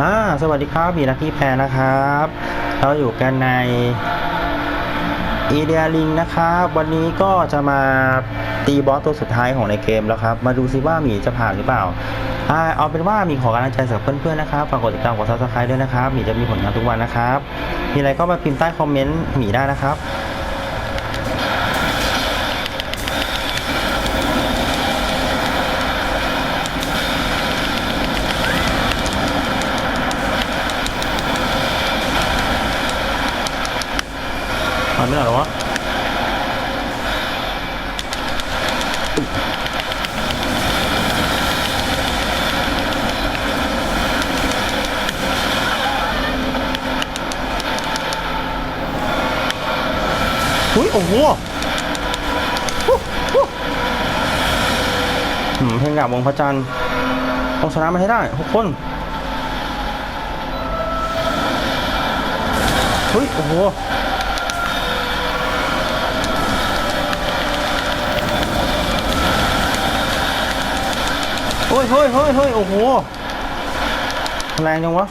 อ่าสวัสดีครับมีนักที่แพรนะครับ เราอยู่กันในอีเดียลิงนะครับ วันนี้ก็จะมาตีบอสตัวสุดท้ายของในเกมแล้วครับ มาดูซิว่าหมีจะผ่านหรือเปล่าอ่าเอาเป็นว่ามีขอกำลังใจจากเพื่อนๆนะครับฝากกดติดตามกดซับสไครต์ด้วยนะครับหมีจะมีผลงานทุกวันนะครับ มีอะไรก็มาพิมพ์ใต้คอมเมนต์หมีได้นะครับ ผ่านไม่ได้หรอวะอุ้ยโอ้โหฮู้ฮู้หืมเพลงดาบวงพระจันทร์ต้องชนะมันให้ได้ทุกคนเฮ้ยโอ้โห ฮ้ยเฮ้ยเฮ้ยเฮ้ยโอ้โห แรงจังวะ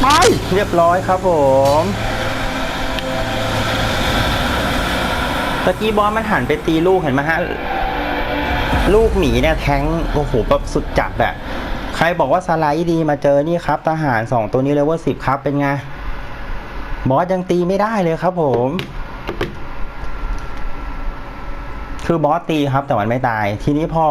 ไป เรียบร้อยครับผม ตะกี้บอสมันหันไปตีลูกเห็นไหมฮะ ลูกหมีเนี่ยแทงโอ้โหแบบสุดจัดอะใครบอกว่าสไลด์ดีมาเจอนี่ครับทหารสองตัวนี้เลเวลสิบครับเป็นไง บอสยังตีไม่ได้เลยครับผม คือบอสตีครับแต่มันไม่ตาย ทีนี้พอ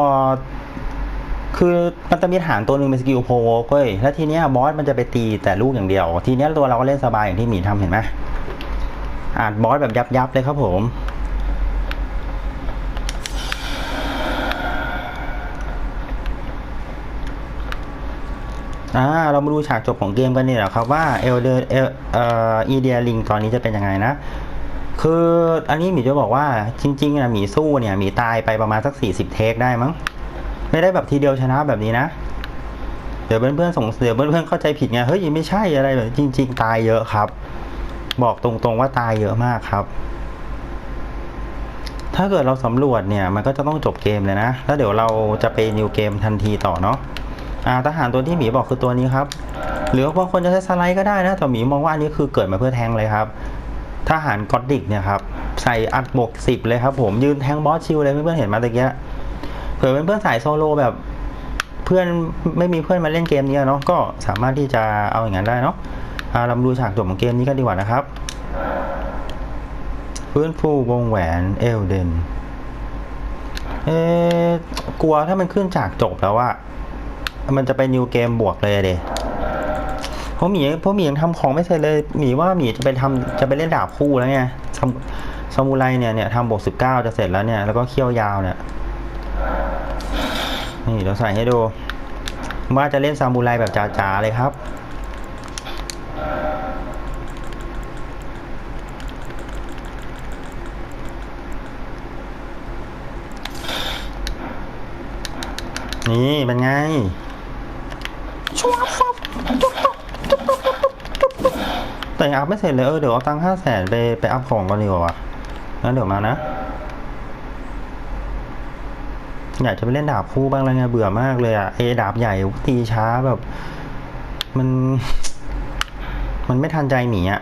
คือมันจะมีฐานตัวหนึ่งเป็นสกิลโพวเว้ยแล้วทีเนี้ยบอสมันจะไปตีแต่ลูกอย่างเดียว ทีเนี้ยตัวเราก็เล่นสบายอย่างที่หมีทำเห็นไหมอ่านบอสแบบยับยับเลยครับผม อ่าเรามาดูฉากจบของเกมกันนี่แหละครับว่าเอลเดอร์เอลเอ่ออีเดียลิงตอนนี้จะเป็นยังไงนะ คืออันนี้หมีจะบอกว่าจริงๆนะหมีสู้เนี่ยหมีตายไปประมาณสักสี่สิบเทคได้มั้ง ไม่ได้แบบทีเดียวชนะแบบนี้นะ เดี๋ยวเพื่อนๆสงเดี๋ยวเพื่อนๆเข้าใจผิดไงเฮ้ยไม่ใช่อะไรแบบจริง ๆ ตายเยอะครับ บอกตรงๆว่าตายเยอะมากครับถ้าเกิดเราสำรวจเนี่ย มันก็จะต้องจบเกมเลยนะ แล้วเดี๋ยวเราจะไปนิวเกมทันทีต่อเนาะ อ่าทหารตัวที่หมีบอกคือตัวนี้ครับ หรือบางคนจะใช้สไลด์ก็ได้นะแต่หมีมองว่าอันนี้คือเกิดมาเพื่อแทงเลยครับทหารกอดดิกเนี่ยครับใส่อัดบกสิบเลยครับ ผมยืนแทงบอสชิลเลยเพื่อนๆเห็นมาตะเกียเผื่อเป็นเพื่อนสายโซโลแบบเพื่อนไม่มีเพื่อนมาเล่นเกมนี้เนาะก็สามารถที่จะเอาอย่างนั้นได้เนาะอาเราดูฉากจบของเกมนี้กันดีกว่านะครับฟื้นฟูวงแหวนเอลเดนเอ๊ะกลัวถ้ามันขึ้นฉากจบแล้วว่า มันจะไปนิวเกมบวกเลยเดเพราะหมีเพราะหมียังทำของไม่เสร็จเลยหมีว่าหมีจะไปทำจะไปเล่นดาบคู่แล้วไงซาซามูไรเนี่ยเนี่ยทำบวกสิบเก้าจะเสร็จแล้วเนี่ยแล้วก็เขี้ยวยาวเนี่ยนี่เราใส่ให้ดูว่าจะเล่นซามูไรแบบจ๋าๆเลยครับนี่เป็นไง แต่ยังอัพไม่เสร็จเลยเออเดี๋ยวเอาตังค์ห้าแสนไปไปอัพของก่อนดีกว่างั้นเดี๋ยวมานะ อยากจะไปเล่นดาบคู่บ้างแล้วไงเบื่อมากเลยอะเอดาบใหญ่ตีช้าแบบ มัน มันไม่ทันใจหมีอะ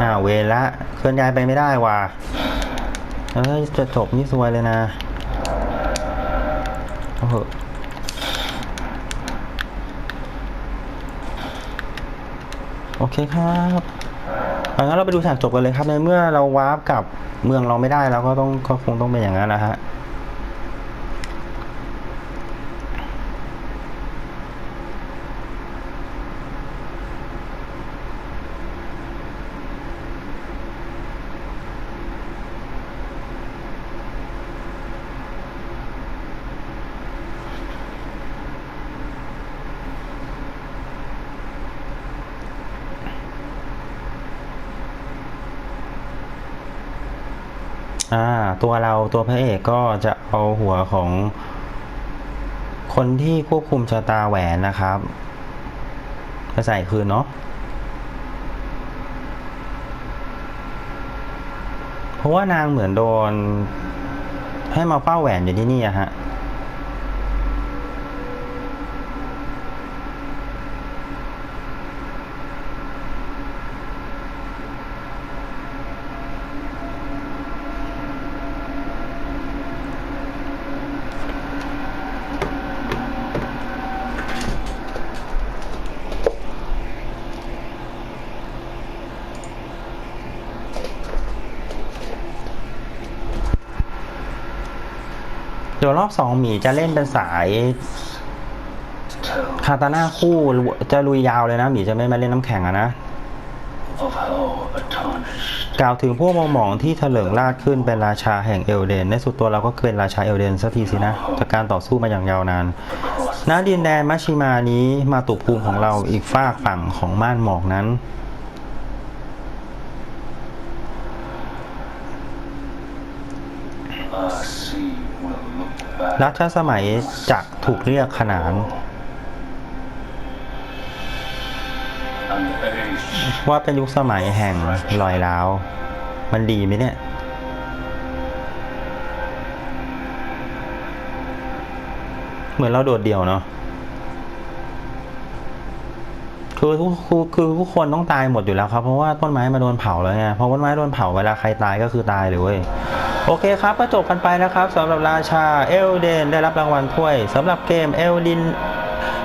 อ้าวเวละเคลื่อนย้ายไปไม่ได้ว่ะเอ้ยจะจบนี่ซวยเลยนะโอ้โห โอเคครับเอางั้นเราไปดูฉากจบกันเลยครับในเมื่อเราวาร์ปกับเมืองเราไม่ได้เราก็ต้องก็คงต้องเป็นอย่างนั้นนะฮะ อ่าตัวเราตัวพระเอกก็จะเอาหัวของ คนที่ควบคุมชะตาแหวนนะครับมาใส่คืนเนาะเพราะว่านางเหมือนโดน ให้มาเฝ้าแหวนอยู่ที่นี่อะฮะ เดี๋ยวรอบสองหมีจะเล่นเป็นสายคาตาน่าคู่จะลุยยาวเลยนะหมีจะไม่มาเล่นน้ำแข็งอะนะกล่าวถึงพวกมองหมองที่เถลิงราดขึ้นเป็นราชาแห่งเอลเดน ในสุดตัวเราก็เป็นราชาเอลเดนสักทีสินะจากการต่อสู้มาอย่างยาวนานณดินแดนมัชชิมานี้มาตุภูมิของเราอีกฝากฝั่งของม่านหมอกนั้น รัชสมัยจักถูกเรียกขนาน ว่าเป็นยุคสมัยแห่งลอยล้าว มันดีไหมเนี่ยเหมือนเราโดดเดี่ยวเนาะคือทุกคือคือทุกคนต้องตายหมดอยู่แล้วครับ เพราะว่าต้นไม้มาโดนเผาแล้วไงพอต้นไม้โดนเผาเวลาใครตายก็คือตายเลยเว้ย โอเคครับก็จบกันไปนะครับสำหรับราชาเอลเดนได้รับรางวัลถ้วยสำหรับเกมเอลดิน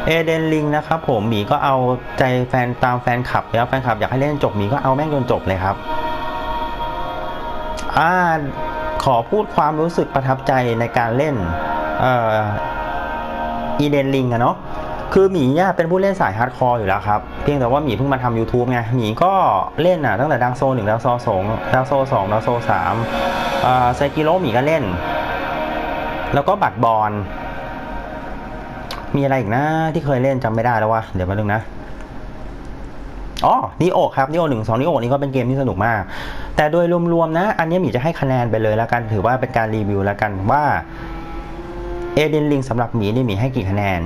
เอเดนลิงนะครับผมหมีก็เอาใจแฟนตามแฟนคลับแล้วแฟนคลับอยากให้เล่นจบหมีก็เอาแม่งจนจบเลยครับอ่าขอพูดความรู้สึกประทับใจในการเล่นเอ่ออีเดนลิงอะเนาะ คือหมีเนี่ยเป็นผู้เล่นสายฮาร์ดคอร์อยู่แล้วครับ เพียงแต่ว่าหมีเพิ่งมาทำ YouTube ไง หมีก็เล่นอะตั้งแต่ดังโซหนึ่งดังโซสองดังโซสองดังโซสามอ่าไซกิโรหมีก็เล่น แล้วก็บัตรบอล มีอะไรอีกนะที่เคยเล่นจำไม่ได้แล้ววะ เดี๋ยวมาดูนะอ๋อนิโอครับนิโอหนึ่งสองนิโอนี่ก็เป็นเกมที่สนุกมาก แต่โดยรวมๆนะ อันนี้หมีจะให้คะแนนไปเลยแล้วกัน ถือว่าเป็นการรีวิวแล้วกันว่าเอเดนลิงสำหรับหมีนี่หมีให้กี่คะแนน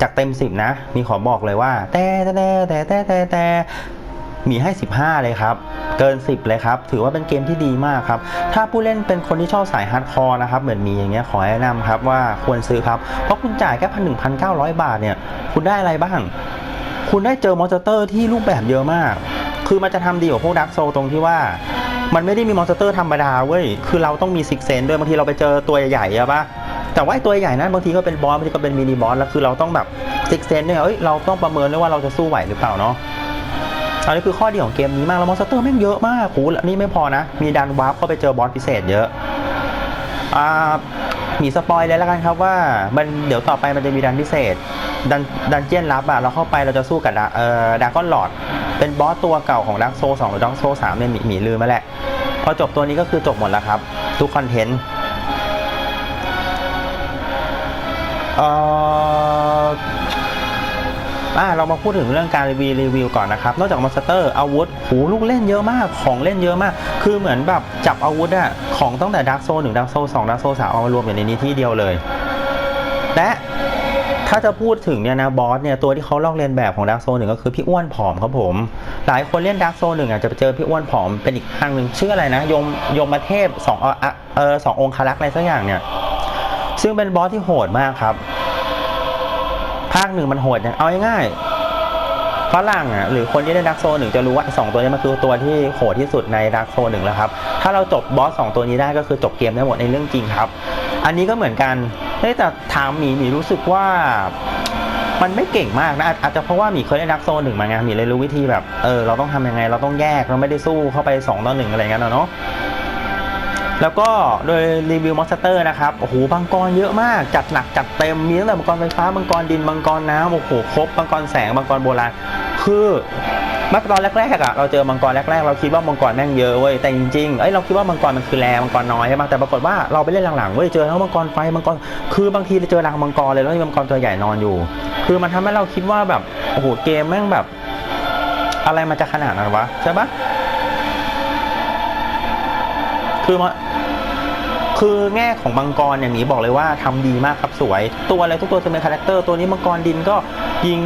จากเต็มสิบนะ มีขอบอกเลยว่า แต่แต่แต่แต่แต่แต่แต่หมีให้ 15 เลยครับ เกิน 10 เลยครับ ถือว่าเป็นเกมที่ดีมากครับ ถ้าผู้เล่นเป็นคนที่ชอบสายฮาร์ดคอร์นะครับ เหมือนมีอย่างเงี้ย ขอแนะนำครับว่าควรซื้อครับ เพราะคุณจ่ายแค่พันหนึ่งพันเก้าร้อยบาทเนี่ย คุณได้อะไรบ้าง คุณได้เจอมอนสเตอร์ที่รูปแบบเยอะมาก คือมันจะทำดีกว่าพวกดักโซตรงที่ว่ามันไม่ได้มีมอนสเตอร์ธรรมดาเว้ย คือเราต้องมีซิกเซนด้วย บางทีเราไปเจอตัวใหญ่ๆอะปะ แต่ว่าตัวใหญ่นั้นบางทีก็เป็นบอสบางทีก็เป็นมินิบอสแล้วคือเราต้องแบบซิกเซนด้วยเอ้ยเราต้องประเมินด้วยว่าเราจะสู้ไหวหรือเปล่าเนาะอันนี้คือข้อดีของเกมนี้มากแล้วมอนสเตอร์แม่งเยอะมากโหแล้วนี่ไม่พอนะ มีดันวาร์ปเข้าไปเจอบอสพิเศษเยอะอ่ามีสปอยเลยแล้วกันครับว่ามันเดี๋ยวต่อไปมันจะมีดันพิเศษ ดันดันเจียนลับอะเราเข้าไปเราจะสู้กับดเอ่อดากอนหลอด เป็นบอสตัวเก่าของดักโซสองหรือดักโซสามเนี่ยหมีหมีลืมมาแหละ พอจบตัวนี้ก็คือจบหมดแล้วครับ ทุกคอนเทนต์ เอ่ออ่าเรามาพูดถึงเรื่องการรีวิวรีวิวก่อนนะครับ นอกจากมอนสเตอร์อาวุธหูลูกเล่นเยอะมาก ของเล่นเยอะมาก คือเหมือนแบบจับอาวุธอะของตั้งแต่ดักโซหนึ่งดักโซสองดักโซสามเอามารวมอยู่ในนี้ที่เดียวเลย และถ้าจะพูดถึงเนี่ยนะบอสเนี่ยตัวที่เขาลอกเลียนแบบของดาร์กโซหนึ่งก็คือพี่อ้วนผอมครับผม หลายคนเล่นดาร์กโซหนึ่งอะจะไปเจอพี่อ้วนผอมเป็นอีกทางหนึ่งชื่ออะไรนะ ยมยมเทพสองเออสององค์คารักษ์อะไรสักอย่างเนี่ย ซึ่งเป็นบอสที่โหดมากครับ ภาคหนึ่งมันโหดเนี่ยเอาง่ายๆฝรั่งอะหรือคนที่เล่นดาร์กโซหนึ่งจะรู้ว่าสองตัวนี้มันคือตัวที่โหดที่สุดในดาร์กโซหนึ่งแล้วครับ ถ้าเราจบบอสสองตัวนี้ได้ก็คือจบเกมได้หมดในเรื่องจริงครับ อันนี้ก็เหมือนกันแต่ถามหมีหมีรู้สึกว่ามันไม่เก่งมากนะอาจจะเพราะว่าหมีเคยเล่นดักโซนหนึ่งมาไงหมีเลยรู้วิธีแบบเออเราต้องทำยังไง เราต้องแยกเราไม่ได้สู้เข้าไป2ต่อหนึ่งอะไรเงี้ยเนาะ แล้วก็โดยรีวิวมอนสเตอร์นะครับ โอ้โหมังกรเยอะมาก จัดหนักจัดเต็ม มีตั้งแต่มังกรไฟฟ้ามังกรดินมังกรน้ำโอ้โหครบมังกรแสงมังกรโบราณ คือมื่อตอนแรกๆอะเราเจอมังกรแรกๆ เราคิดว่ามังกรแม่งเยอะเว้ย แต่จริงๆ เอ้ยเราคิดว่ามังกรมันคือแรมังกรน้อยใช่ไหมแต่ปรากฏว่าเราไปเล่นหลังๆเว้ยเจอทั้งมังกรไฟมังกร คือบางทีเราเจอรังมังกรเลยแล้วมีมังกรตัวใหญ่นอนอยู่ คือมันทำให้เราคิดว่าแบบ โอ้โหเกมแม่งแบบ อะไรมันจะขนาดนั้นวะใช่ปะคือมัน คือแง่ของมังกรเนี่ยหมีบอกเลยว่าทำดีมากครับสวย ตัวอะไรทุกตัวจะเป็นคาแรคเตอร์ตัวนี้มังกรดินก็ยิง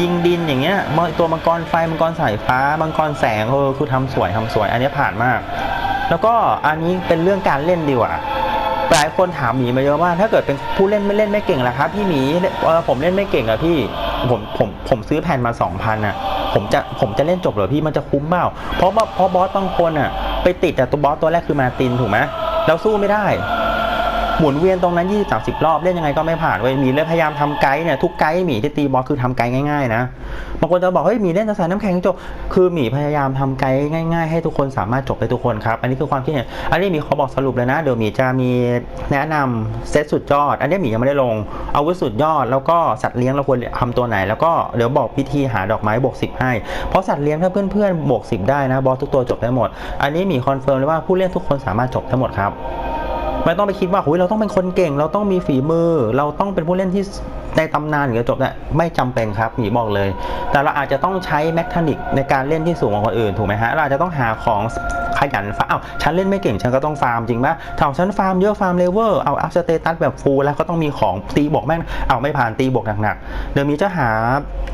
ยิงดินอย่างเงี้ยตัวมังกรไฟมังกรสายฟ้ามังกรแสงเออคือทำสวยทำสวย อันนี้ผ่านมาก แล้วก็อันนี้เป็นเรื่องการเล่นดีกว่าหลายคนถามหมีมาเยอะว่าถ้าเกิดเป็นผู้เล่นไม่เล่นไม่เก่งล่ะครับพี่หมีเออผมเล่นไม่เก่งอะพี่ผมผมผมซื้อแผ่นมา2,000อะผมจะผมจะเล่นจบเหรอพี่มันจะคุ้มเปล่าเพราะว่าเพราะบอสบางคนอะไปติดแต่ตัวบอสตัวแรกคือมาตินถูกไหม เราสู้ไม่ได้ หมุนเวียนตรงนั้น 20 30 รอบเล่นยังไงก็ไม่ผ่านเว้ยหมีเลยพยายามทำไกด์เนี่ยทุกไกด์หมีที่ตีบอสคือทำไกด์ง่ายๆนะบางคนจะบอกเฮ้ยหมีเล่นแต่สายน้ำแข็งจบคือหมีพยายามทำไกด์ง่ายๆ ให้ทุกคนสามารถจบได้ทุกคนครับ อันนี้คือความคิดเห็นอันนี้หมีขอบอกสรุปเลยนะ เดี๋ยวหมีจะมีแนะนำเซตสุดยอด อันนี้หมียังไม่ได้ลงอาวุธสุดยอด แล้วก็สัตว์เลี้ยงเราควรทำตัวไหน แล้วก็เดี๋ยวบอกพิธีหาดอกไม้บวก10 ให้ เพราะสัตว์เลี้ยงถ้าเพื่อนๆบวก10 ได้นะบอสทุกตัวจบได้หมด อันนี้หมีคอนเฟิร์มเลยว่าผู้เล่นทุกคนสามารถจบได้หมดครับ ไม่ต้องไปคิดว่าโอ้ยเราต้องเป็นคนเก่ง เราต้องมีฝีมือ เราต้องเป็นผู้เล่นที่ในตำนานถึงจะจบได้ไม่จำเป็นครับหมีบอกเลย แต่เราอาจจะต้องใช้แมคานิกในการเล่นที่สูงกว่าคนอื่นถูกไหมฮะเราอาจจะต้องหาของขยันฟาร์มอ้าฉันเล่นไม่เก่งฉันก็ต้องฟาร์มจริงปะถ้าของฉันฟาร์มเยอะฟาร์มเลเวลเอาอัพสเตตัสแบบฟูลแล้วก็ต้องมีของตีบวกแม่งเอาไม่ผ่านตีบวกหนักๆเดี๋ยวมีจะหา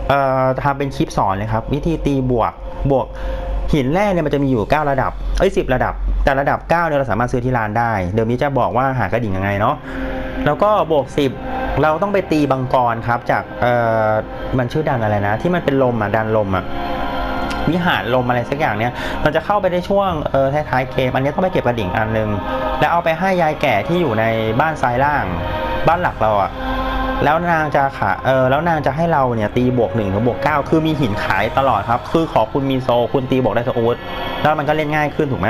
เอ่อทำเป็นคลิปสอนเลยครับวิธีตีบวกบวก หินแร่เนี่ยมันจะมีอยู่ 9 ระดับ เอ้ย10ระดับ แต่ระดับ 9เนี่ยเราสามารถซื้อที่ร้านได้ เดี๋ยวนี้จะบอกว่าหากระดิ่งยังไงเนาะ แล้วก็บวก 10 เราต้องไปตีบังกรครับ จาก เอ่อ มันชื่อดันอะไรนะ ที่มันเป็นลมอะดันลมอะวิหารลมอะไรสักอย่างเนี่ยมันจะเข้าไปในช่วงเออท้ายๆเกมอันนี้ต้องไปเก็บกระดิ่งอันนึง แล้วเอาไปให้ยายแก่ที่อยู่ในบ้านซ้ายล่าง บ้านหลักเราอะ แล้วนางจะขาเออแล้วนางจะให้เราเนี่ยตีบวกหนึ่งถึงบวกเก้าคือมีหินขายตลอดครับ คือขอคุณมีโซคุณตีบวกได้สอูดแล้วมันก็เล่นง่ายขึ้นถูกไหม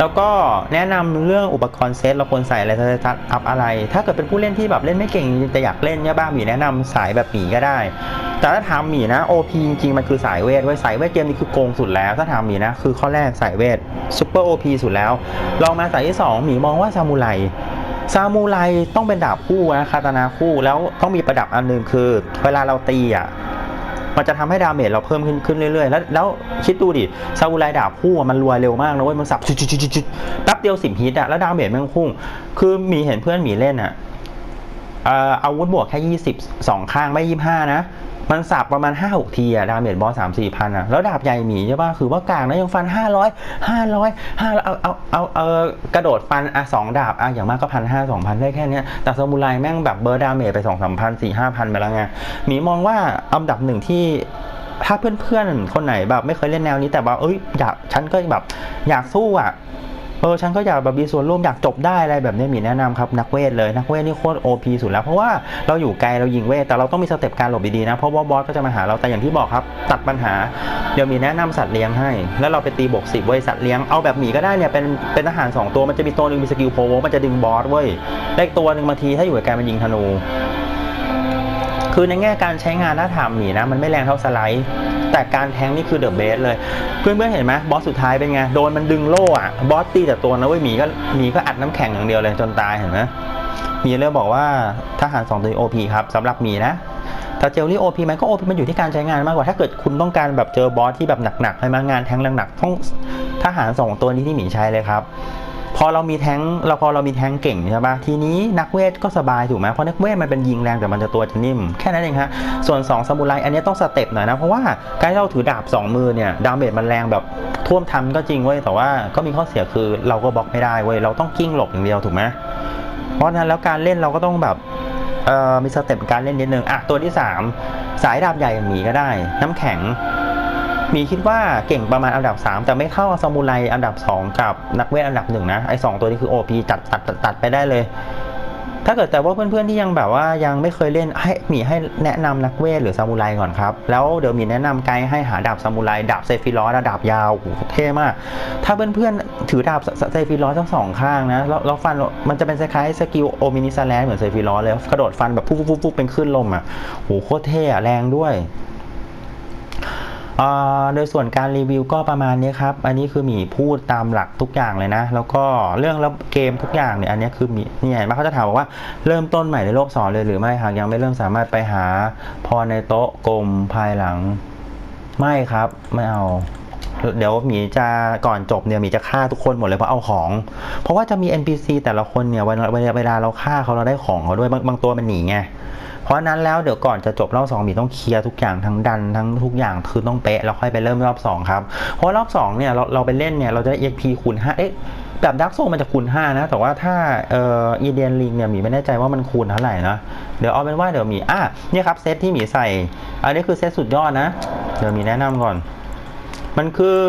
แล้วก็แนะนำเรื่องอุปกรณ์เซตเราควรใส่อะไรสตาร์ทอัพอะไร ถ้าเกิดเป็นผู้เล่นที่แบบเล่นไม่เก่งแต่อยากเล่นเนี่ยบ้างหมีแนะนำสายแบบหมีก็ได้ แต่ถ้าถามหมีนะ OP จริงๆมันคือสายเวทไว้สายเวทเกมนี้คือโกงสุดแล้ว ถ้าถามหมีนะคือข้อแรกสายเวทซูเปอร์ OP สุดแล้ว ลองมาสายที่สองหมีมองว่าซามูไร ซามูไรต้องเป็นดาบคู่นะคาตานาคู่แล้วต้องมีประดับอันหนึงคือ เวลาเราตีอะมันจะทำให้ดาเมจเราเพิ่มขึ้นขึ้นเรื่อยๆ แล้วแล้วคิดดูดิซามูไรดาบคู่มันรวยเร็วมากนะเว้ยมันสับจุดๆๆๆแป๊บเดียวสิบฮิตอะแล้วดาเมจมันพุ่ง คือหมีเห็นเพื่อนหมีเล่นอะ อ่อาวุธบวกแค่ยี่สิบสองข้างไม่ยี่ห้านะ มันสับประมาณห้าหกทีอะดาเมจบอสสามสี่พันอะแล้วดาบใหญ่หมีใช่ป่ะคือว่ากลางนะยังฟันห้าร้อยห้าร้อยห้าเอาเอาเอาเอากระโดดฟันอะสองดาบอะอย่างมากก็พันห้าสองพันได้แค่นี้แต่ซามูไรแม่งแบบเบอร์ดาเมจไปสองสามพันสี่ห้าพันไปแล้วไงหมีมองว่าอันดับหนึ่งที่ถ้าเพื่อนๆคนไหนแบบไม่เคยเล่นแนวนี้แต่ว่าเอ้ยอยากฉันก็แบบอยากสู้อะ เออฉันก็อยากแบบมีส่วนร่วมอยากจบได้อะไรแบบนี้มีแนะนำครับนักเวทเลยนักเวทนี่โคตรโอพีสุดแล้วเพราะว่าเราอยู่ไกลเรายิงเวทแต่เราต้องมีสเต็ปการหลบดีๆนะเพราะว่าบอสก็จะมาหาเราแต่อย่างที่บอกครับ ตัดปัญหาเดี๋ยวมีแนะนำสัตว์เลี้ยงให้ แล้วเราไปตีบวกสิบเว้ยสัตว์เลี้ยงเอาแบบหมีก็ได้เนี่ยเป็นเป็นทหารสองตัวมันจะมีตัวหนึ่งมีสกิลโพวมันจะดึงบอสเว้ยได้ตัวหนึ่งบางทีถ้าอยู่ไกลมันยิงธนูคือในแง่การใช้งานถ้าถามหมีนะมันไม่แรงเท่าสไลด์ แต่การแทงนี่คือเดอะเบสเลย เพื่อนๆเห็นไหมบอสสุดท้ายเป็นไง โดนมันดึงโล่อะบอสตีแต่ตัวนะเว้ยหมีก็หมีก็อัดน้ำแข็งอย่างเดียวเลยจนตายเห็นไหมมีเลยบอกว่าทหารสองตัวโอพีครับสำหรับหมีนะถ้าเจลลี่โอพีมันก็โอพีมันอยู่ที่การใช้งานมากกว่า ถ้าเกิดคุณต้องการแบบเจอบอสที่แบบหนักๆให้มางานแทงหนักๆต้องทหารสองตัวนี้ที่หมีใช้เลยครับ พอเรามีแท้งเราพอเรามีแท้งเก่งใช่ปะทีนี้นักเวทก็สบายถูกไหมเพราะนักเวทมันเป็นยิงแรงแต่มันจะตัวจะนิ่มแค่นั้นเองฮะส่วน2ซามูไรอันนี้ต้องสเต็ปหน่อยนะเพราะว่าการเราถือดาบ 2 มือเนี่ยดาเมจมันแรงแบบท่วมทันก็จริงเว้ยแต่ว่าก็มีข้อเสียคือเราก็บล็อกไม่ได้เว้ยเราต้องกิ้งหลบอย่างเดียวถูกไหมเพราะฉะนั้นแล้วการเล่นเราก็ต้องแบบเออมีสเต็ปการเล่นนิดนึงอะตัวที่สามสายดาบใหญ่อย่างหมีก็ได้ น้ำแข็ง มีคิดว่าเก่งประมาณอันดับ 3 แต่ไม่เข้าซามูไรอันดับ 2 กับนักเวทอันดับหนึ่งนะไอ้สองตัวนี้คือ OP ตัดตัดตัดตัดไปได้เลย ถ้าเกิดแต่ว่าเพื่อนๆที่ยังแบบว่ายังไม่เคยเล่นให้หมีให้แนะนำนักเวทหรือซามูไรก่อนครับ แล้วเดี๋ยวมีแนะนำไกด์ให้หาดาบซามูไรดาบเซฟิรอสดาบยาวโอ้โหเท่มาก ถ้าเพื่อนๆถือดาบเซฟิรอสทั้งสองข้างนะแล้วฟันมันจะเป็นคล้ายสกิลโอมินิซาแลนเหมือนเซฟิรอสเลยกระโดดฟันแบบปุ๊บๆๆเป็นคลื่นลมอะโหโคตรเท่อะแรงด้วย โดยส่วนการรีวิวก็ประมาณนี้ครับ อันนี้คือหมีพูดตามหลักทุกอย่างเลยนะ แล้วก็เรื่องแล้วเกมทุกอย่างเนี่ยอันนี้คือหมีนี่เห็นไหมเขาจะถามบอกว่าเริ่มต้นใหม่ในโลกสอนเลยหรือไม่หากยังไม่เริ่มสามารถไปหาพรในโต๊ะกลมภายหลัง ไม่ครับไม่เอาเดี๋ยวหมีจะก่อนจบเนี่ยหมีจะฆ่าทุกคนหมดเลยเพราะเอาของ เพราะว่าจะมี NPC แต่ละคนเนี่ยวลาเวลาเวลาเราฆ่าเขาเราได้ของเขาด้วยบางบางตัวมันหนีไง เพราะนั้นแล้วเดี๋ยวก่อนจะจบรอบสองหมีต้องเคลียร์ทุกอย่างทั้งดันทั้งทุกอย่างคือต้องเป๊ะแล้วค่อยไปเริ่มรอบสองครับ เพราะรอบสองเนี่ยเราเราไปเล่นเนี่ยเราจะได้ EXP คูณห้าเอ๊ะแบบดักโซมันจะคูณห้านะ แต่ว่าถ้าเอ่ออีเดียนลิงเนี่ยหมีไม่แน่ใจว่ามันคูณเท่าไหร่นะ เดี๋ยวเอาเป็นว่าเดี๋ยวหมีอะเนี่ยครับเซตที่หมีใส่ อันนี้คือเซตสุดยอดนะ เดี๋ยวหมีแนะนำก่อน มันคือ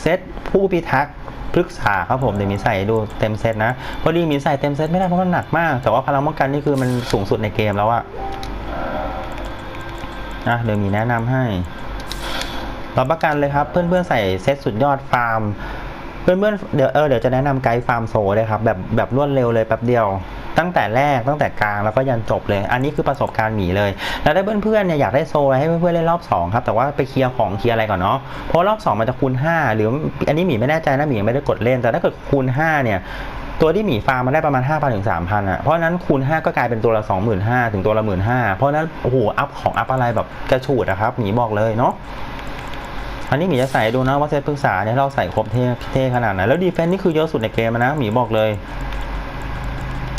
เซตผู้พิทักษ์ พฤกษาครับผมเดี๋ยวมีใส่ดูเต็มเซตนะพอดีมีใส่เต็มเซตไม่ได้เพราะมันหนักมาก แต่ว่าพลังป้องกันนี่คือมันสูงสุดในเกมแล้วอะนะเดี๋ยวมีแนะนำให้รับประกันเลยครับ เพื่อนๆใส่เซตสุดยอดฟาร์ม เพื่อนๆเดี๋ยวเออเดี๋ยวจะแนะนำไกด์ฟาร์มโซเลยครับแบบแบบรวดเร็วเลยแป๊บเดียว ตั้งแต่แรกตั้งแต่กลางแล้วก็ยันจบเลย อันนี้คือประสบการณ์หมีเลย แล้วถ้าเพื่อนๆเนี่ยอยากได้โซอะไรให้เพื่อนๆเล่นรอบสองครับแต่ว่าไปเคลียร์ของเคลียร์อะไรก่อนเนาะเพราะรอบสองมันจะคูณห้าหรืออันนี้หมีไม่แน่ใจนะหมียังไม่ได้กดเล่นแต่ถ้าเกิดคูณห้าเนี่ยตัวที่หมีฟาร์มมันได้ประมาณ 5,000ถึง3,000อะ เพราะนั้นคูณ 5 ก็กลายเป็นตัวละ 25,000ถึงตัวละ 15,000 เพราะนั้น โอ้โห อัพของอัพอะไรแบบกระฉูดอะครับ หมีบอกเลยเนาะ อันนี้หมีจะใส่ดูนะว่าเซตปรึกษาเนี่ยเราใส่ครบเท่เท่ขนาดไหน แล้วดีเฟนส์นี่คือเยอะสุดในเกมนะ หมีบอกเลย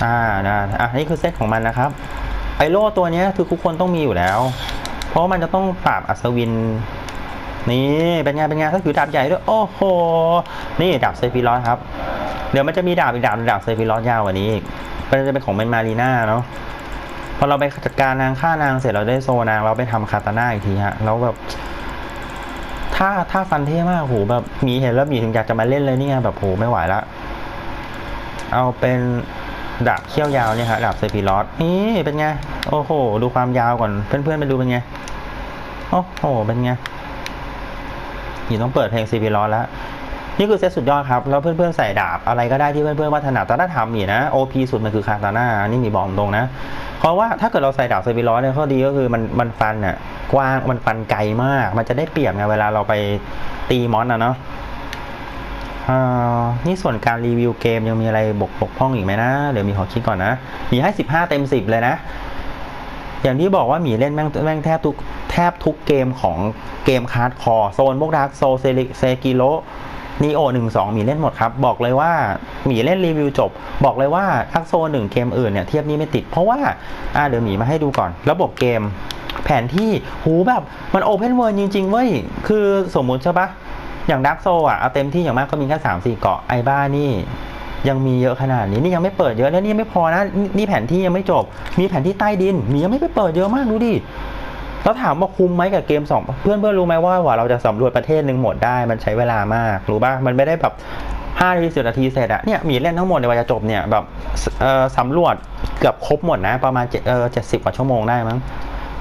อ่านะอะนี่คือเซตของมันนะครับ ไอโล่ตัวนี้คือทุกคนต้องมีอยู่แล้ว เพราะมันจะต้องปราบอัศวิน นี่เป็นไงเป็นไงถ้าถือดาบใหญ่ด้วย โอ้โห นี่ดาบเซฟิรอสครับ เดี๋ยวมันจะมีดาบอีกดาบดาบเซฟิรอสยาวกว่านี้มันจะเป็นของเมนมารีน่าเนาะพอเราไปจัดการนางฆ่านางเสร็จเราได้โซนางเราไปทำคาตาน่าอีกทีฮะแล้วแบบถ้าถ้าฟันเท่มากโหแบบหมีเห็นแล้วหมีถึงอยากจะมาเล่นเลยนี่ไงแบบโหไม่ไหวละ เอาเป็น ดาบเขี้ยวยาวเนี่ยฮะดาบเซฟิรอสนี่เป็นไง โอ้โห ดูความยาวก่อน เพื่อนๆไปดูเป็นไง โอ้โห เป็นไงหมีต้องเปิดเพลงเซฟิรอสแล้ว นี่คือเซตสุดยอดครับ แล้วเพื่อนๆใส่ดาบอะไรก็ได้ที่เพื่อนๆว่าถนัดแต่ถ้าถามหมีนะ OP สุดมันคือคาตาน่านี่มีบอกตรงนะ เพราะว่าถ้าเกิดเราใส่ดาบเซฟิรอสเนี่ยข้อดีก็คือมันมันฟันน่ะกว้างมันฟันไกลมาก มันจะได้เปรียบไงเวลาเราไปตีมอนนะเนาะ นี่ส่วนการรีวิวเกมยังมีอะไรบกบกพร่องอีกไหมนะ เดี๋ยวมีขอคิดก่อนนะหมีให้15เต็ม10เลยนะ อย่างที่บอกว่าหมีเล่นแม่งแม่งแทบทุกแทบทุกเกมของเกมคาร์ดคอร์โซนพวกดาร์กโซเซเซกิโลนีโอหนึ่งสองมีเล่นหมดครับ บอกเลยว่าหมีเล่นรีวิวจบ บอกเลยว่าทักโซนหนึ่งเกมอื่นเนี่ยเทียบนี้ไม่ติด เพราะว่าอ่าเดี๋ยวหมีมาให้ดูก่อน ระบบเกม แผนที่หูแบบมันโอเพนเวิร์จริงๆเว้ย คือสมมุติใช่ปะ อย่างดักโซอะเอาเต็มที่อย่างมากก็มีแค่สามสี่เกาะไอ้บ้านี่ยังมีเยอะขนาดนี้นี่ยังไม่เปิดเยอะแล้วนี่ไม่พอนะนี่นี่แผนที่ยังไม่จบ มีแผนที่ใต้ดิน มียังไม่ไปเปิดเยอะมากดูดิแล้วถามว่าคุ้มไหมกับเกมสองเพื่อนเพื่อนรู้ไหมว่าว่าเราจะสำรวจประเทศหนึ่งหมดได้มันใช้เวลามากรู้ป่ะมันไม่ได้แบบห้านาทีสิบนาทีเสร็จอะเนี่ยมีเล่นทั้งหมดในวันจะจบเนี่ยแบบสำรวจเกือบครบหมดนะ ประมาณเจ็ดสิบกว่าชั่วโมงได้มั้ง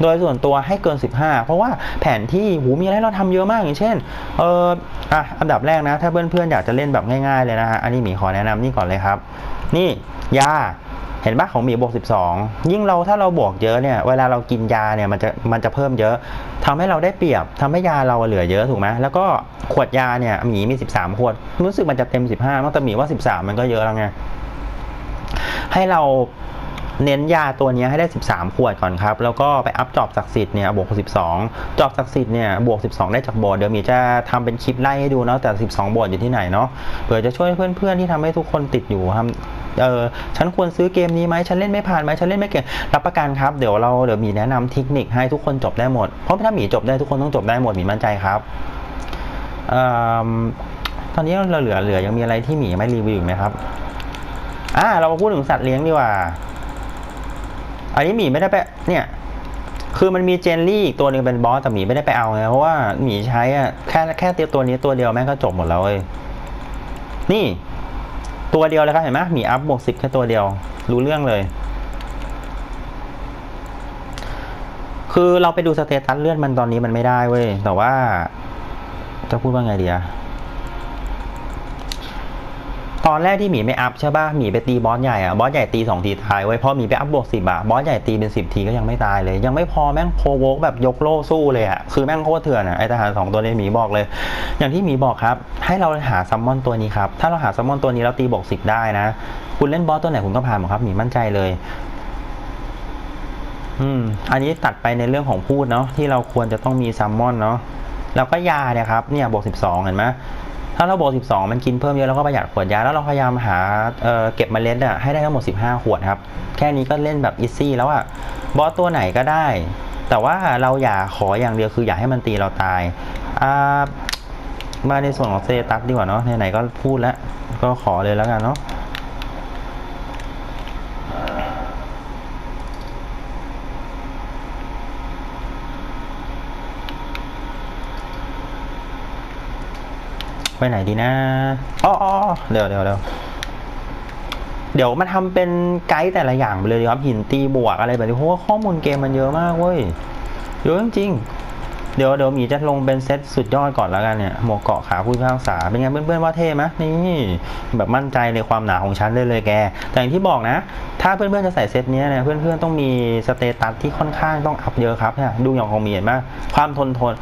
โดยส่วนตัวให้เกิน 15 เพราะว่าแผนที่หูมีอะไรเราทำเยอะมากอย่างเช่นเอออะอันดับแรกนะ ถ้าเพื่อนๆอยากจะเล่นแบบง่ายๆเลยนะฮะอันนี้หมีขอแนะนำนี่ก่อนเลยครับ นี่ยาเห็นปะของหมีบวก 12 ยิ่งเราถ้าเราบวกเยอะเนี่ยเวลาเรากินยาเนี่ยมันจะมันจะเพิ่มเยอะทำให้เราได้เปรียบทำให้ยาเราเหลือเยอะถูกไหมแล้วก็ขวดยาเนี่ยหมีมี 13 ขวด รู้สึกมันจะเต็ม 15มั้งแต่หมีว่า 13 มันก็เยอะแล้วไงให้เรา เน้นยาตัวนี้ให้ได้ 13 ขวดก่อนครับ แล้วก็ไปอัพจอบศักดิ์สิทธิ์เนี่ยบวก 12 จอบศักดิ์สิทธิ์เนี่ยบวก 12 ได้จากบสถ์เดี๋ยวมีจะทำเป็นคลิปไล่ให้ดูเนาะแต่ 12บสถ์อยู่ที่ไหนเนาะเผื่อจะช่วยเพื่อนๆที่ทำให้ทุกคนติดอยู่ทำเออฉันควรซื้อเกมนี้ไหมฉันเล่นไม่ผ่านไหมฉันเล่นไม่เก่งรับประกันครับเดี๋ยวเราเดี๋ยวมีแนะนำเทคนิคให้ทุกคนจบได้หมดเพราะถ้าหมีจบได้ทุกคนต้องจบได้หมดหมีมั่นใจครับออตอนนี้เราเหลือเหลือยังมีอะไรที่หมีไม่รีวิวไหมครับอ่าเรามาพูดถึงสัตว์เลี้ยงดีกว่า อันนี้หมีไม่ได้ไปเนี่ย คือมันมีเจนลี่อีกตัวหนึ่งเป็นบอสแต่หมีไม่ได้ไปเอาไงเพราะว่าหมีใช้อะแค่แค่เตียวตัวนี้ตัวเดียวแม่งก็จบหมดแล้วเว้ยนี่ ตัวเดียวเลยครับเห็นไหมหมีอัพบวกสิบแค่ตัวเดียว รู้เรื่องเลย คือเราไปดูสเตตัสเลื่อนมันตอนนี้มันไม่ได้เว้ยแต่ว่าจะพูดว่าไงดีอะ ตอนแรกที่หมีไม่อัพใช่ป่ะหมีไปตีบอสใหญ่อะบอสใหญ่ตีสองทีตายไว้พอหมีไปอัพบวกสิบอะบอสใหญ่ตีเป็นสิบทีก็ยังไม่ตายเลย ยังไม่พอแม่งโพโวกแบบยกโล่สู้เลยอะคือแม่งโคตรเถื่อนอะไอทหารสองตัวนี้หมีบอกเลย อย่างที่หมีบอกครับ ให้เราหาซัมมอนตัวนี้ครับถ้าเราหาซัมมอนตัวนี้แล้วตีบวกสิบได้นะ คุณเล่นบอสตัวไหนคุณก็ผ่านหมดครับหมีมั่นใจเลยอืม อันนี้ตัดไปในเรื่องของพูดเนาะที่เราควรจะต้องมีซัมมอนเนาะแล้วก็ยาเนี่ยครับเนี่ยบวก12เห็นไหม ถ้าเราบวก 12 มันกินเพิ่มเยอะแล้วก็ประหยัดขวดยา แล้วเราพยายามหาเเก็บเมล็ดอะให้ได้ทั้งหมด 15 ขวดครับ แค่นี้ก็เล่นแบบอีซี่แล้วอะบอสตัวไหนก็ได้ แต่ว่าเราอย่าขออย่างเดียวคืออย่าให้มันตีเราตายมาในส่วนของเซตัสดีกว่าเนาะไหนๆก็พูดแล้ว ก็ขอเลยแล้วกันเนาะ ไปไหนดีนะอ๋อเดี๋ยวเดี๋ยวเดี๋ยวเดี๋ยวมาทำเป็นไกด์แต่ละอย่างไปเลยครับหินตีบวกอะไรแบบนี้เพราะว่าข้อมูลเกมมันเยอะมากเว้ยเยอะจริงเดี๋ยวเดี๋ยวหมีจะลงเป็นเซตสุดยอดก่อนแล้วกันเนี่ยหมวกเกาะขาผู้พิพากษาเป็นไงเพื่อนๆว่าเท่ไหมนี่แบบมั่นใจในความหนาของฉันเลยเลยแก แต่อย่างที่บอกนะ ถ้าเพื่อนๆจะใส่เซตเนี้ยเนี่ยเพื่อนๆต้องมีสเตตัสที่ค่อนข้างต้องอัพเยอะครับเนี่ยดูอย่างของหมีเห็นไหมความทนทน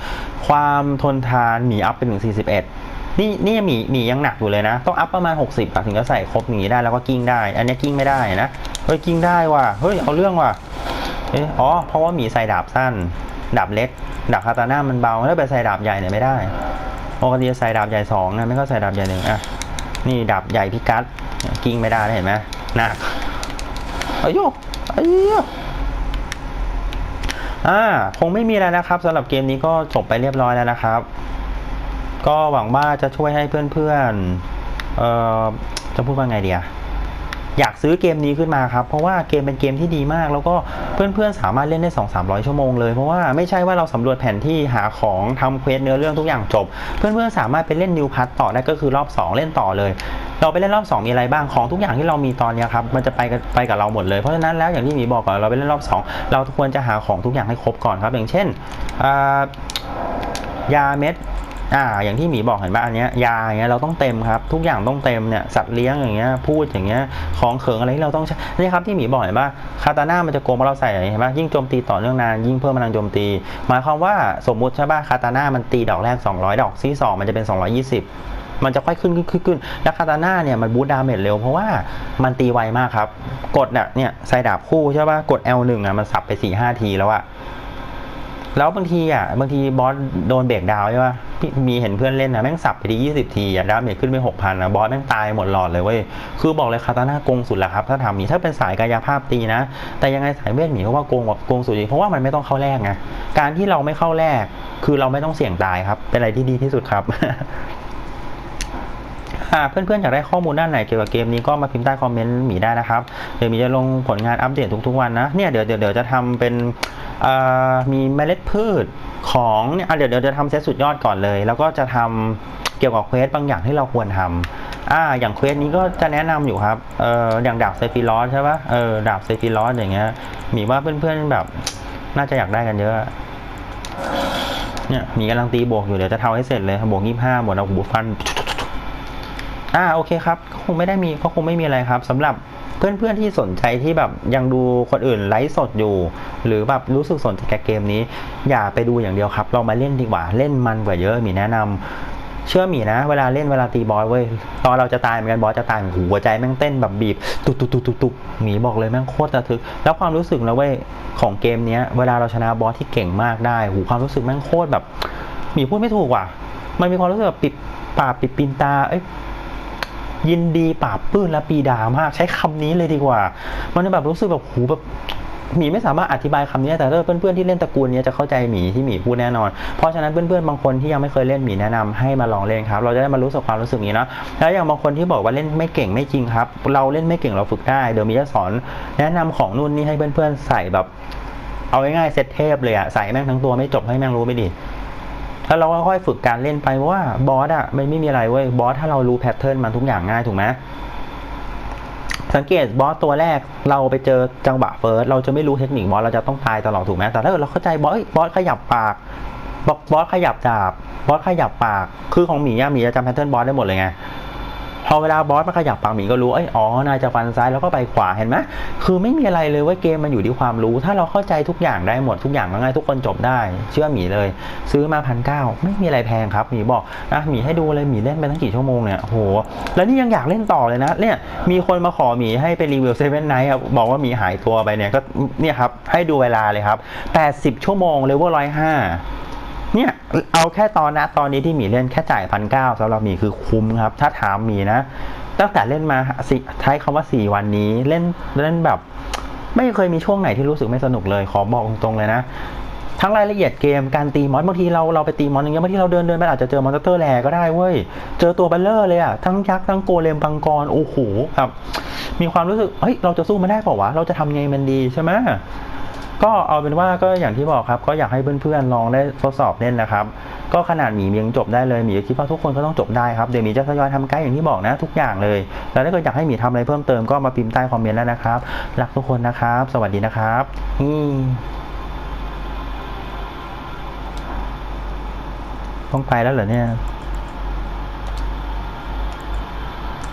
ความทนทานหมีอัพเป็นถึง41 นี่นี่หมีหมียังหนักอยู่เลยนะ ต้องอัพประมาณ 60อะถึงจะใส่ครบอย่างนี้ได้แล้วก็กิ้งได้ อันนี้กิ้งไม่ได้นะ เฮ้ยกิ้งได้ว่ะ เฮ้ยเอาเรื่องว่ะเอะอ๋อเพราะว่าหมีใส่ดาบสั้น ดาบเล็ก ดาบคาตาน่ามันเบาแล้วไปใส่ดาบใหญ่เนี่ยไม่ได้ปกติจะใส่ดาบใหญ่สองนะไม่ก็ใส่ดาบใหญ่หนึ่งอะนี่ดาบใหญ่พิกัดกิ้งไม่ได้เห็นไหมหนักอายุอายุอ่าคงไม่มีแล้วนะครับสำหรับเกมนี้ก็จบไปเรียบร้อยแล้วนะครับ ก็หวังว่าจะช่วยให้เพื่อนๆเอ่อจะพูดว่าไงเดียอยากซื้อเกมนี้ขึ้นมาครับ เพราะว่าเกมเป็นเกมที่ดีมาก แล้วก็เพื่อนๆสามารถเล่นได้ 2 3 0 0 ชั่วโมงเลย เพราะว่าไม่ใช่ว่าเราสำรวจแผนที่หาของทำเควสเนื้อเรื่องทุกอย่างจบ เพื่อนๆสามารถไปเล่นนิวพัทต่อได้ก็คือรอบ 2 เล่นต่อเลย เราไปเล่นรอบ 2 มีอะไรบ้างของทุกอย่างที่เรามีตอนนี้ครับมันจะไปกับไปกับเราหมดเลยเพราะฉะนั้นแล้วอย่างที่หมีบอกก่อนเราไปเล่นรอบ 2 เราควรจะหาของทุกอย่างให้ครบก่อนครับ อย่างเช่นยาเม็ด อ่า อย่างที่หมีบอกเห็นป่ะอันเนี้ยยาเงี้ยเราต้องเต็มครับ ทุกอย่างต้องเต็มเนี่ยสัตว์เลี้ยงอย่างเงี้ยพูดอย่างเงี้ยของเขิงอะไรที่เราต้องใช้นี่ครับที่หมีบอกเห็นป่ะคาตาน่ามันจะโกงเพราะเราใส่เห็นป่ะยิ่งโจมตีต่อเนื่องนานยิ่งเพิ่มพลังโจมตี หมายความว่าสมมุติใช่ป่ะคาตาน่ามันตีดอกแรก 200 ดอกที่สองมันจะเป็น 220มันจะค่อยขึ้นขึ้นขึ้นขึ้นแล้วคาตาน่าเนี่ยมันบูทดาเมจเร็วเพราะว่ามันตีไวมากครับ กดเนี่ยเนี่ยใส่ดาบคู่ใช่ป่ะ กด L1 อะมันสับไป4-5ทีแล้วอะแล้วบางทีอะบางทีบอสโดนเบรกดาวใช่ป่ะมีเห็นเพื่อนเล่นนะแม่งสับไปทียี่สิบทีอะดาเมจขึ้นไปหกพันนะบอสแม่งตายหมดหลอดเลยเว้ยคือบอกเลยคาตาน่าโกงสุดแหละครับถ้าทำนี้ถ้าเป็นสายกายภาพตีนะ แต่ยังไงสายเวทหมีก็ว่าโกงกว่าโกงสุดจริงเพราะว่ามันไม่ต้องเข้าแรกไงการที่เราไม่เข้าแรก คือเราไม่ต้องเสี่ยงตายครับ เป็นอะไรที่ดีที่สุดครับเพื่อนๆ อยากได้ข้อมูลด้านไหนเกี่ยวกับเกมนี้ก็มาพิมพ์ใต้คอมเมนต์หมีได้นะครับ เดี๋ยวมีจะลงผลงานอัปเดตทุกๆวันนะ เนี่ยเดี๋ยวเดี๋ยวจะทำเป็น มีเมล็ดพืชของเนี่ยเดี๋ยวเดี๋ยวจะทำเซตสุดยอดก่อนเลย แล้วก็จะทำเกี่ยวกับเควสบางอย่างที่เราควรทำอ่าอย่างเควสนี้ก็จะแนะนำอยู่ครับเอออย่างดาบเซฟิลอสใช่ปะเออดาบเซฟิลอสอย่างเงี้ยมีว่าเพื่อนๆแบบน่าจะอยากได้กันเยอะเนี่ยมีกำลังตีบวกอยู่เดี๋ยวจะทำให้เสร็จเลยบวกยี่ห้าบวกเอาหูฟันอ่าโอเคครับก็คงไม่ได้มีก็คงไม่มีอะไรครับสำหรับ เพื่อนๆที่สนใจที่แบบยังดูคนอื่นไลฟ์สดอยู่ หรือแบบรู้สึกสนใจกับเกมนี้ อย่าไปดูอย่างเดียวครับเรามาเล่นดีกว่าเล่นมันกว่าเยอะมีแนะนำเชื่อมีนะ เวลาเล่นเวลาตีบอสเว้ยตอนเราจะตายเหมือนกันบอสจะตายหูหัวใจแม่งเต้นแบบบีบตุกตุกตุกตุกตุกหมีบอกเลยแม่งโคตรระทึก แล้วความรู้สึกนะเว้ยของเกมเนี้ย เวลาเราชนะบอสที่เก่งมากได้หูความรู้สึกแม่งโคตรแบบหมีพูดไม่ถูกว่ะมันมีความรู้สึกแบบปิดปากปิดปินตาเอ้ย ยินดีปราบปลื้มและปีดามาก ใช้คำนี้เลยดีกว่า มันแบบรู้สึกแบบหูแบบหมีไม่สามารถอธิบายคำนี้แต่ถ้าเพื่อนๆที่เล่นตระกูลนี้จะเข้าใจหมีที่หมีพูดแน่นอน เพราะฉะนั้นเพื่อนๆบางคนที่ยังไม่เคยเล่นหมีแนะนำให้มาลองเล่นครับ เราจะได้มารู้สึกความรู้สึกนี้นะแล้วอย่างบางคนที่บอกว่าเล่นไม่เก่งไม่จริงครับ เราเล่นไม่เก่งเราฝึกได้เดี๋ยวมีจะสอน แนะนำของนู่นนี่ให้เพื่อนๆใส่แบบ เอาง่ายๆเซตเทพเลยอะใส่แม่งทั้งตัวไม่จบให้แม่งรู้ไม่ดี แล้วเราก็ค่อยฝึกการเล่นไปว่าบอสอะมันไม่มีอะไรเว้ยบอสถ้าเรารู้แพทเทิร์นมันทุกอย่างง่ายถูกไหมสังเกตบอสตัวแรกเราไปเจอจังหวะเฟิร์สเราจะไม่รู้เทคนิคบอสเราจะต้องตายตลอดถูกไหมแต่ถ้าเราเข้าใจบอสบอสขยับปากบอสขยับดาบบอสขยับปาก คือของหมีอะหมีจะจำแพทเทิร์นบอสได้หมดเลยไง พอเวลาบอสมันขยับปากหมีก็รู้เอ้ยอ๋อนายจะฟันซ้ายแล้วก็ไปขวาเห็นไหมคือไม่มีอะไรเลยว่าเกมมันอยู่ที่ความรู้ ถ้าเราเข้าใจทุกอย่างได้หมดทุกอย่างง่ายทุกคนจบได้ เชื่อหมีเลย ซื้อมาพันเก้าไม่มีอะไรแพงครับหมีบอกนะหมีให้ดูเลยหมีเล่นไปตั้งกี่ชั่วโมงเนี่ยโอ้โหแล้วนี่ยังอยากเล่นต่อเลยนะเนี่ยมีคนมาขอหมีให้ไปรีวิวเซเว่นไนท์บอกว่าหมีหายตัวไปเนี่ยก็เนี่ยครับให้ดูเวลาเลยครับ80 ชั่วโมงเลเวลร้อยห้า เนี่ยเอาแค่ตอนนะตอนนี้ที่หมีเล่นแค่จ่ายพันเก้าสำหรับหมีคือคุ้มครับ ถ้าถามหมีนะ ตั้งแต่เล่นมาสิใช้คำว่าสี่วันนี้เล่นเล่นแบบ ไม่เคยมีช่วงไหนที่รู้สึกไม่สนุกเลย ขอบอกตรงๆเลยนะทั้งรายละเอียดเกมการตีมอนบางทีเราเราไปตีมอนอย่างเงี้ยบางทีเราเดินเดินไปอาจจะเจอมอนสเตอร์แลก็ได้เว้ย เจอตัวเบลเลอร์เลยอะทั้งยักษ์ทั้งโกเลมบังกรโอ้โหครับ มีความรู้สึกเฮ้ยเราจะสู้มันได้เปล่าวะเราจะทำไงมันดีใช่ไหม ก็เอาเป็นว่าก็อย่างที่บอกครับ ก็อยากให้เพื่อนๆลองได้ทดสอบเล่นนะครับ ก็ขนาดหมียังจบได้เลยหมีคิดว่าทุกคนก็ต้องจบได้ครับเดี๋ยวหมีจะทยอยทำไกด์อย่างที่บอกนะ ทุกอย่างเลย แล้วถ้าเกิดอยากให้หมีทำอะไรเพิ่มเติมก็มาพิมพ์ใต้คอมเมนต์แล้วนะครับรักทุกคนนะครับ สวัสดีนะครับอืมต้องไปแล้วเหรอเนี่ย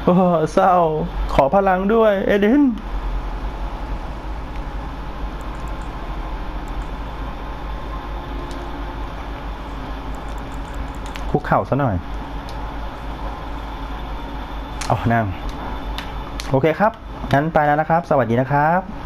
โอ้เศร้าขอพลังด้วย เอเดน คุกเข่าซะหน่อยอ๋อนั่ง โอเคครับ งั้นไปแล้วนะครับ สวัสดีนะครับ